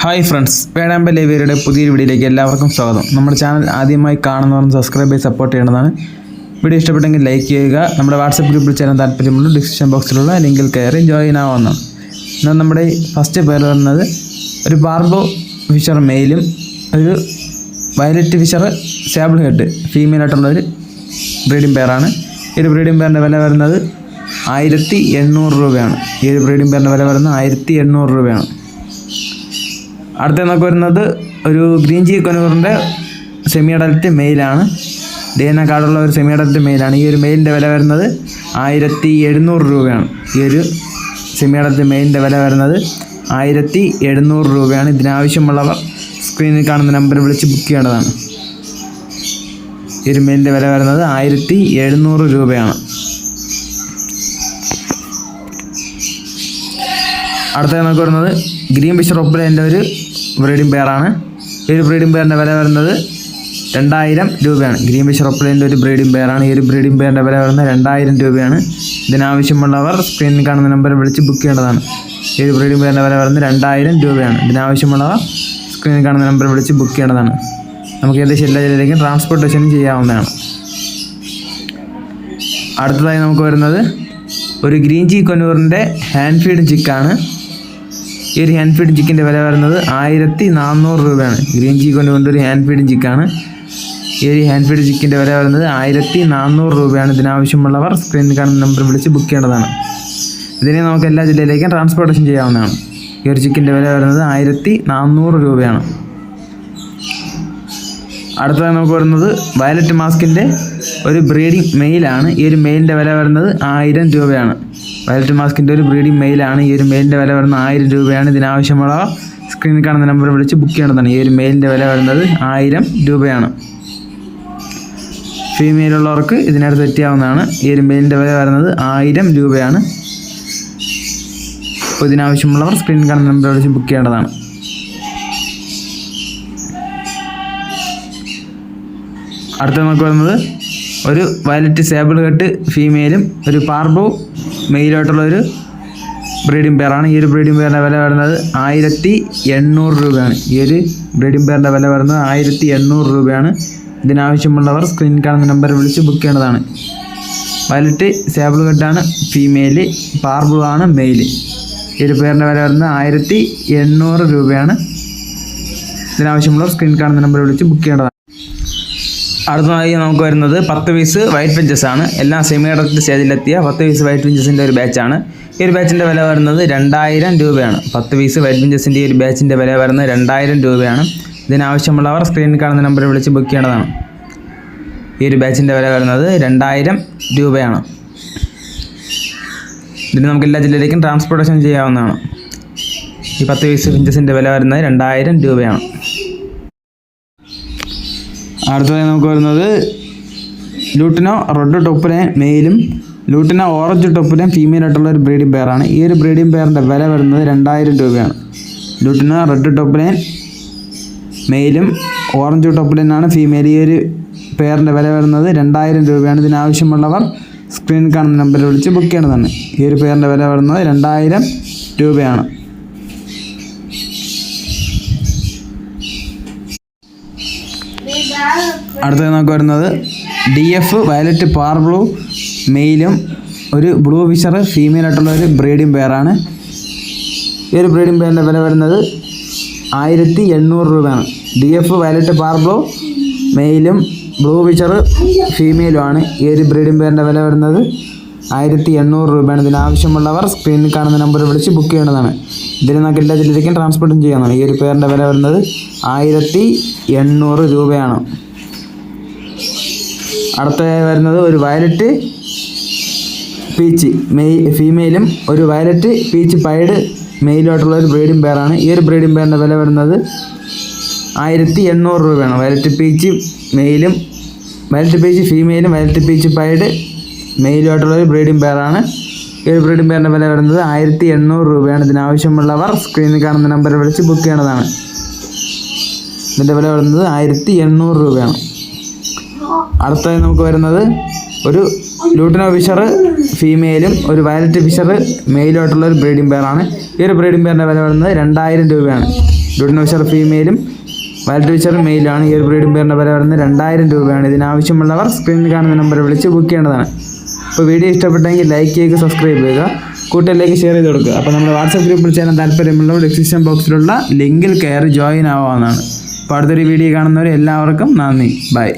Hi friends വേടാമ്പ ലേവിയരുടെ പുതിയൊരു വീഡിയോയിലേക്ക് എല്ലാവർക്കും സ്വാഗതം. നമ്മുടെ ചാനൽ ആദ്യമായി കാണുന്നവരും സബ്സ്ക്രൈബ് ചെയ്ത് സപ്പോർട്ട് ചെയ്യേണ്ടതാണ്. വീഡിയോ ഇഷ്ടപ്പെട്ടെങ്കിൽ ലൈക്ക് ചെയ്യുക. നമ്മുടെ വാട്സപ്പ് ഗ്രൂപ്പിൽ ചേരാൻ താല്പര്യമുള്ള ഡിസ്ക്രിപ്ഷൻ ബോക്സിലുള്ള ലിങ്കിൽ കയറി ജോയിൻ ആവാവുന്നതാണ് എന്നാൽ നമ്മുടെ ഫസ്റ്റ് പേര് പറയുന്നത് ഒരു ബാർബോ ഫിഷർ മെയിലും ഒരു വയലറ്റ് ഫിഷർ സാബിൾ ഹെഡ് ഒരു ബ്രീഡിംഗ് പെയറാണ് ഈ ഒരു ബ്രീഡിംഗ് പെയറിന്റെ വില വരുന്നത് ആയിരത്തി എണ്ണൂറ് രൂപയാണ്. ഈ ഒരു ബ്രീഡിംഗ് പെയറിന്റെ വില വരുന്നത് ആയിരത്തി എണ്ണൂറ് രൂപയാണ്. അടുത്ത നമുക്ക് വരുന്നത് ഒരു ഗ്രീൻ ജി കൊനൂറിന്റെ സെമി അഡൽറ്റ് മെയിലാണ് ഡി എൻ എ കാർഡുള്ള ഒരു സെമി അഡൽറ്റ് മെയിലാണ് ഈ ഒരു മെയിലിന്റെ വില വരുന്നത് ആയിരത്തി എഴുന്നൂറ് രൂപയാണ്. ഈ ഒരു സെമി അഡൽറ്റ് മെയിലിന്റെ വില വരുന്നത് ആയിരത്തി എഴുന്നൂറ് രൂപയാണ്. ഇതിനാവശ്യമുള്ളവർ സ്ക്രീനിൽ കാണുന്ന നമ്പർ വിളിച്ച് ബുക്ക് ചെയ്യേണ്ടതാണ്. ഈ ഒരു മെയിലിന്റെ വില വരുന്നത് ആയിരത്തി എഴുന്നൂറ് രൂപയാണ്. അടുത്ത നമുക്ക് വരുന്നത് ഗ്രീൻ ബിഷർ ഒപ്പലേന്റെ ഒരു ബ്രീഡിംഗ് പെയറാണ് ഈ ഒരു ബ്രീഡിംഗ് പെയറിന്റെ വില വരുന്നത് രണ്ടായിരം രൂപയാണ്. ഗ്രീൻ ബിഷർ ഒപ്പലേന്റെ ഒരു ബ്രീഡിംഗ് പെയറാണ് ഈ ഒരു ബ്രീഡിംഗ് പെയറിന്റെ വില വരുന്നത് രണ്ടായിരം രൂപയാണ്. ഇതിനാവശ്യമുള്ളവർ സ്ക്രീനിൽ കാണുന്ന നമ്പറിൽ വിളിച്ച് ബുക്ക് ചെയ്യേണ്ടതാണ്. ഈ ഒരു ബ്രീഡിംഗ് പെയറിന്റെ വില വരുന്നത് രണ്ടായിരം രൂപയാണ്. ഇതിനാവശ്യമുള്ളവർ സ്ക്രീനിൽ കാണുന്ന നമ്പർ വിളിച്ച് ബുക്ക് ചെയ്യേണ്ടതാണ്. നമുക്ക് ഏകദേശം എല്ലാ ജില്ലയിലേക്കും ട്രാൻസ്പോർട്ടേഷനും ചെയ്യാവുന്നതാണ്. അടുത്തതായി നമുക്ക് വരുന്നത് ഒരു ഗ്രീൻ ചീ കൊന്നൂറിന്റെ ഹാൻഡ് ഫീഡ് ചിക്കാണ് ഈ ഒരു ഹാൻഡ് ഫീഡ് ചിക്കന്റെ വില വരുന്നത് ആയിരത്തി നാനൂറ് രൂപയാണ്. ഗ്രീൻ ചീ കൊണ്ട് ഒരു ഹാൻഡ് ഫീഡ് ചിക്കാണ് ഈ ഒരു ഹാൻഡ് ഫീഡ് ചിക്കന്റെ വില വരുന്നത് ആയിരത്തി നാനൂറ് രൂപയാണ് ഇതിനാവശ്യമുള്ളവർ സ്ക്രീനിൽ കാണുന്ന നമ്പർ വിളിച്ച് ബുക്ക് ചെയ്യേണ്ടതാണ്. ഇതിനെ നമുക്ക് എല്ലാ ജില്ലയിലേക്കും ട്രാൻസ്പോർട്ടേഷൻ ചെയ്യാവുന്നതാണ്. ഈ ഒരു ചിക്കന്റെ വില വരുന്നത് ആയിരത്തി നാനൂറ് രൂപയാണ്. അടുത്തത് നമുക്ക് വരുന്നത് വയലറ്റ് മാസ്കിന്റെ ഒരു ബ്രീഡിംഗ് മെയിലാണ് ഈ ഒരു മെയിലിന്റെ വില വരുന്നത് ആയിരം രൂപയാണ്. വയലറ്റ് മാസ്കിന്റെ ഒരു ബ്രീഡിംഗ് മെയിലാണ് ഈ ഒരു മെയിലിന്റെ വില വരുന്നത് ആയിരം രൂപയാണ്. ഇതിനാവശ്യമുള്ള സ്ക്രീനിൽ കാണുന്ന നമ്പർ വിളിച്ച് ബുക്ക് ചെയ്യേണ്ടതാണ് ഈ ഒരു മെയിലിന്റെ വില വരുന്നത് ആയിരം രൂപയാണ്. ഫീമെയിൽ ഉള്ളവർക്ക് ഇതിനടുത്ത് തെറ്റിയാവുന്നതാണ് ഈ ഒരു മെയിലിന്റെ വില വരുന്നത് ആയിരം രൂപയാണ്. അപ്പോൾ ഇതിനാവശ്യമുള്ളവർ സ്ക്രീനിൽ കാണുന്ന നമ്പർ വിളിച്ച് ബുക്ക് ചെയ്യേണ്ടതാണ്. അടുത്ത നമുക്ക് വരുന്നത് ഒരു വയലറ്റ് സേബിൾ കെട്ട് ഫീമെയിലും ഒരു പാർബോ മെയിലായിട്ടുള്ള ഒരു ബ്രീഡിംഗ് പെയറാണ് ഈ ഒരു ബ്രീഡിംഗ് പെയറിന്റെ വില വരുന്നത് ആയിരത്തി എണ്ണൂറ് രൂപയാണ്. ഈ ഒരു ബ്രീഡിംഗ് പെയറിന്റെ വില വരുന്നത് ആയിരത്തി എണ്ണൂറ് രൂപയാണ്. ഇതിനാവശ്യമുള്ളവർ സ്ക്രീൻ കാണുന്ന നമ്പർ വിളിച്ച് ബുക്ക് ചെയ്യേണ്ടതാണ്. വയലറ്റ് സേബിൾ കെട്ടാണ് ഫീമെയിൽ പാർബിൾ ആണ് മെയിൽ ഈ ഒരു പെയറിന്റെ വില വരുന്നത് ആയിരത്തി എണ്ണൂറ് രൂപയാണ്. ഇതിനാവശ്യമുള്ളവർ സ്ക്രീൻ കാണുന്ന നമ്പർ വിളിച്ച് ബുക്ക് ചെയ്യേണ്ടതാണ്. അടുത്തതായി നമുക്ക് വരുന്നത് പത്ത് പീസ് വൈറ്റ് വെഞ്ചസ് ആണ്. എല്ലാം സെമി അഡൽറ്റ് സ്റ്റേജിലെത്തിയ പത്ത് പീസ് വൈറ്റ് വെഞ്ചസിന്റെ ഒരു ബാച്ചാണ് ഈ ഒരു ബാച്ചിന്റെ വില വരുന്നത് രണ്ടായിരം രൂപയാണ്. പത്ത് പീസ് വൈറ്റ് വെഞ്ചസിന്റെ ഈ ഒരു ബാച്ചിന്റെ വില വരുന്നത് രണ്ടായിരം രൂപയാണ്. ഇതിനാവശ്യമുള്ളവർ സ്ക്രീനിൽ കാണുന്ന നമ്പറിൽ വിളിച്ച് ബുക്ക് ചെയ്യേണ്ടതാണ്. ഈ ഒരു ബാച്ചിന്റെ വില വരുന്നത് രണ്ടായിരം രൂപയാണ്. ഇതിന് നമുക്ക് എല്ലാ ജില്ലയിലേക്കും ട്രാൻസ്പോർട്ടേഷൻ ചെയ്യാവുന്നതാണ്. ഈ പത്ത് പീസ് പെഞ്ചസിന്റെ വില വരുന്നത് രണ്ടായിരം രൂപയാണ്. അടുത്തതായി നമുക്ക് വരുന്നത് ലൂട്ടിനോ റെഡ് ടോപ്പിലെ മെയിലും ലൂട്ടിനോ ഓറഞ്ച് ടോപ്പിലെ ഫീമെയിൽ ആയിട്ടുള്ള ഒരു ബ്രീഡിംഗ് പെയറാണ് ഈ ഒരു ബ്രീഡിംഗ് പെയറിന്റെ വില വരുന്നത് രണ്ടായിരം രൂപയാണ്. ലൂട്ടിനോ റെഡ് ടോപ്പിലെ മെയിലും ഓറഞ്ച് ടോപ്പിലാണ് ഫീമെയിൽ ഈ ഒരു പെയറിന്റെ വില വരുന്നത് രണ്ടായിരം രൂപയാണ്. ഇതിനാവശ്യമുള്ളവർ സ്ക്രീനിൽ കാണുന്ന നമ്പറിൽ വിളിച്ച് ബുക്ക് ചെയ്യേണ്ടതാണ്. ഈ ഒരു പെയറിന്റെ വില വരുന്നത് രണ്ടായിരം രൂപയാണ്. അടുത്തത് നമുക്ക് വരുന്നത് ഡി എഫ് വയലറ്റ് പാർ ബ്ലൂ മെയിലും ഒരു ബ്ലൂ ഫിഷർ ഫീമെയിൽ ആയിട്ടുള്ള ഒരു ബ്രീഡിംഗ് പെയറാണ് ഈ ഒരു ബ്രീഡിംഗ് പെയറിന്റെ വില വരുന്നത് ആയിരത്തി എണ്ണൂറ് രൂപയാണ് D F violet par blue മെയിലും ബ്ലൂ ഫിഷർ ഫീമെയിലുമാണ് ഈ ഒരു ബ്രീഡിംഗ് പെയറിന്റെ വില വരുന്നത് ആയിരത്തി എണ്ണൂറ് രൂപയാണ് ഇതിനാവശ്യമുള്ളവർ സ്ക്രീനിൽ കാണുന്ന നമ്പർ വിളിച്ച് ബുക്ക് ചെയ്യേണ്ടതാണ്. ഇതിന് നമുക്ക് എല്ലാ ജില്ലയിലേക്കും ട്രാൻസ്പോർട്ടും ചെയ്യാവുന്നതാണ്. ഈ ഒരു പേരിന്റെ വില വരുന്നത് ആയിരത്തി എണ്ണൂറ് രൂപയാണ്. അടുത്ത വരുന്നത് ഒരു വയലറ്റ് പീച്ച്. മെയ് ഫീമെയിലും ഒരു വയലറ്റ് പീച്ച് പൈഡ് മെയിലുമായിട്ടുള്ള ഒരു ബ്രീഡിംഗ് പെയറാണ് ഈ ഒരു ബ്രീഡിംഗ് പെയറിന്റെ വില വരുന്നത് ആയിരത്തി എണ്ണൂറ് രൂപയാണ്. വയലറ്റ് പീച്ച് മെയിലും വയലറ്റ് പീച്ച് ഫീമെയിലും വയലറ്റ് പീച്ച് പൈഡ് മെയിലുമായിട്ടുള്ള ഒരു ബ്രീഡിംഗ് പെയറാണ് ഈ ഒരു ബ്രീഡിംഗ് പെയറിന്റെ വില വരുന്നത് ആയിരത്തി എണ്ണൂറ് രൂപയാണ്. ഇതിനാവശ്യമുള്ളവർ സ്ക്രീനിൽ കാണുന്ന നമ്പറിൽ വിളിച്ച് ബുക്ക് ചെയ്യേണ്ടതാണ് ഇതിന്റെ വില വരുന്നത് ആയിരത്തി എണ്ണൂറ് രൂപയാണ്. അടുത്തതായി നമുക്ക് വരുന്നത് ഒരു ലൂട്ടിനോ ഫിഷർ ഫീമെയിലും ഒരു വയലറ്റ് ഫിഷർ മെയിലുമായിട്ടുള്ള ഒരു ബ്രീഡിംഗ് പെയറാണ് ഈ ഒരു ബ്രീഡിംഗ് പെയറിന്റെ വില വരുന്നത് രണ്ടായിരം രൂപയാണ്. ലൂട്ടിനോ ഫിഷർ ഫീമെയിലും വയലറ്റ് ഫിഷർ മെയിലാണ് ഈ ഒരു ബ്രീഡിംഗ് പെയറിന്റെ വില വരുന്നത് രണ്ടായിരം രൂപയാണ്. ഇതിനാവശ്യമുള്ളവർ സ്ക്രീനിൽ കാണുന്ന നമ്പർ വിളിച്ച് ബുക്ക് ചെയ്യേണ്ടതാണ്. അപ്പോൾ വീഡിയോ ഇഷ്ടപ്പെട്ടെങ്കിൽ ലൈക്ക് ചെയ്യുക സബ്സ്ക്രൈബ് ചെയ്യുക. കൂട്ടുകാരിലേക്ക് ഷെയർ ചെയ്ത് കൊടുക്കുക. അപ്പോൾ നമ്മൾ വാട്സപ്പ് ഗ്രൂപ്പിൽ ചേരാൻ താല്പര്യമുള്ളവർ ഡിസ്ക്രിപ്ഷൻ ബോക്സിലുള്ള ലിങ്കിൽ കയറി ജോയിൻ ആവാവുന്നതാണ്. അപ്പോൾ അടുത്തൊരു വീഡിയോ കാണുന്നവർ എല്ലാവർക്കും നന്ദി. ബൈ